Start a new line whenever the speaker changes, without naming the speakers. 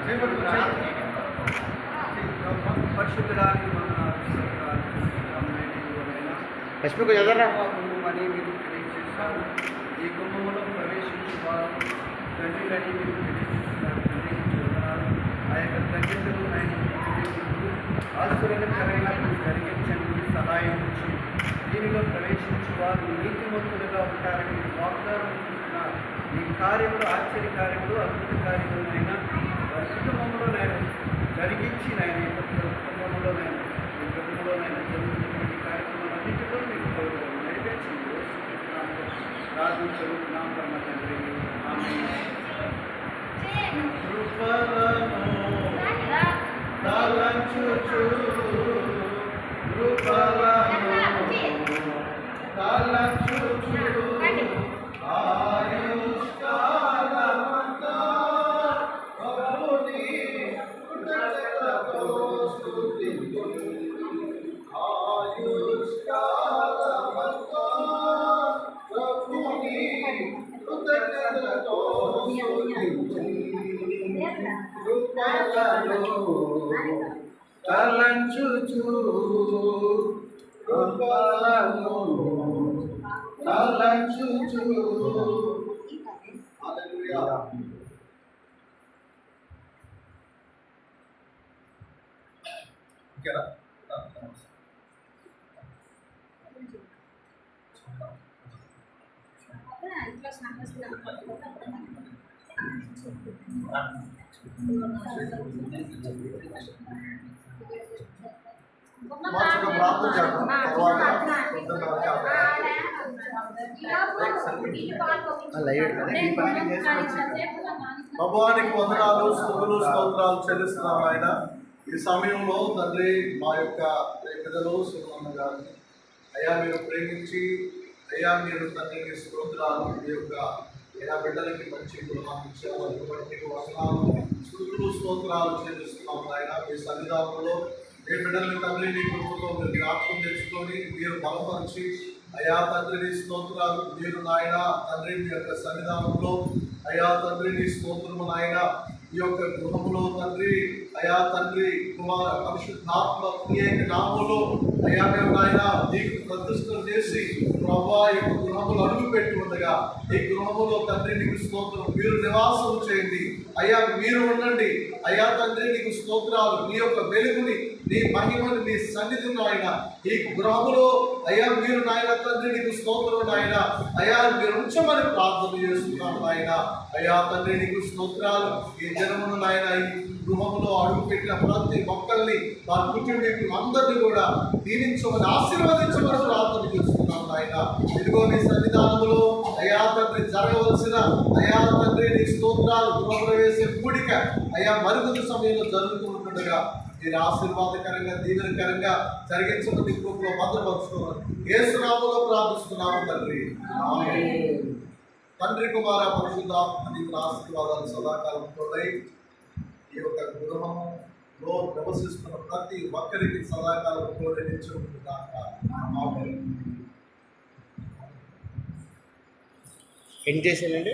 లక్ష్మి
లక్ష్మికు చదవరా
అని మీరు ఈ కుటుంబంలో ప్రవేశించి వారు తండ్రిని మీరు ఆ యొక్క తండ్రులు ఆయన తెలియజేస్తూ ఆశ్చర్యకరమైన జరిగించండి సహాయం ఇచ్చి దీనిలో ప్రవేశించి వారు నీతిమంతులుగా ఉంటారని వాగ్దానం చేస్తున్నారు ఈ కార్యములు ఆశ్చర్య కార్యములు అద్భుత కార్యములైనా అయినా నేను జరిగించి నేను ఈ కుటుంబంలో నేను ఈ కుటుంబంలో నేను జరుగుతున్నటువంటి కార్యక్రమాలన్నింటిలో మీకు నెరవేర్చి రాజు చదువుతున్నాం పరమ తండ్రి ఆమేన్. కృపలను తలంచుచు కృపలను తలంచుచు కృపలను తలంచుచు హల్లెలూయా
భగవానికి వందనాలు స్థుతులు స్తోత్రాలు చెల్లిస్తున్నాం ఆయన. ఈ సమయంలో తండ్రి మా యొక్క పెద్దలు సుమన్న గారిని అయ్యా మీరు ప్రేమించి అయ్యా మీరు తండ్రికి స్తోత్రాలు మీ యొక్క అయ్యా బిడ్డలకి మంచి గుణాలు ఇచ్చారు మీకు వసనాలు స్థుతులు స్తోత్రాలు చెల్లిస్తున్నాం ఆయన మీ సన్నిధానంలో మీ బిడ్డల్ని తండ్రి మీ కుటుంబంలో మీరు జ్ఞాపకం తెచ్చుకొని మీరు బలపరిచి అయా తండ్రిని స్తోత్రాలు మీరు నాయన తండ్రి మీ యొక్క సన్నిధానంలో అయా తండ్రిని స్తోత్రము నాయన. ఈ యొక్క గృహంలో తండ్రి అయా తండ్రి కుమార పరిశుద్ధాత్మ ప్రియేక నామంలో అయా మేము నాయన నీకు ప్రతిష్టం చేసి ప్రభా యొక్క గృహములు అడుగు పెట్టి ఉండగా ఈ గృహములో తండ్రి నీకు స్తోత్రం. మీరు నివాసం చేయండి. అయ్యా మీరు ఉండండి. అయ్యా తండ్రి నీకు స్తోత్రాలు. నీ యొక్క వెలుగుని నీ మహిమని నీ సన్నిధిని నాయన. ఈ గృహములో అయ్యా మీరు నాయన తండ్రి నీకు స్తోత్రం నాయన. అయ్యా మీరు ఉంచమని ప్రార్థన చేస్తున్నాను నాయన. అయ్యా తండ్రి నీకు స్తోత్రాలు. ఈ జనమును నాయన ఈ గృహంలో అడుగుపెట్టిన ప్రతి ఒక్కరిని వారి కుటుంబీకులు అందరినీ కూడా దీవించమని ఆశీర్వదించమని ప్రార్థన చేస్తున్నాను నాయన. ఇదిగో నీ సన్నిధానంలో అయ్యా తండ్రి జరగవలసిన అయ్యా తండ్రి నీ స్తోత్రాలు గృహప్రవేశం కూడిక అయ్యా మరుగుదల సమయంలో జరుగుతూ ఉంటుండగా మీరు ఆశీర్వాదకరంగా దీవెనకరంగా జరిగించమని గ్రూప్లో భద్రపరుచుకోవాలి ఏసునామలో ప్రార్థిస్తున్నాము తండ్రి. తండ్రి కుమార పరిశుద్ధ నీకు ఆశీర్వాదాలు సదాకాలం తోడై ఈ యొక్క గృహములో నివసిస్తున్న ప్రతి ఒక్కరికి సదాకాలం తోడై
ఎన్ని చేసానండి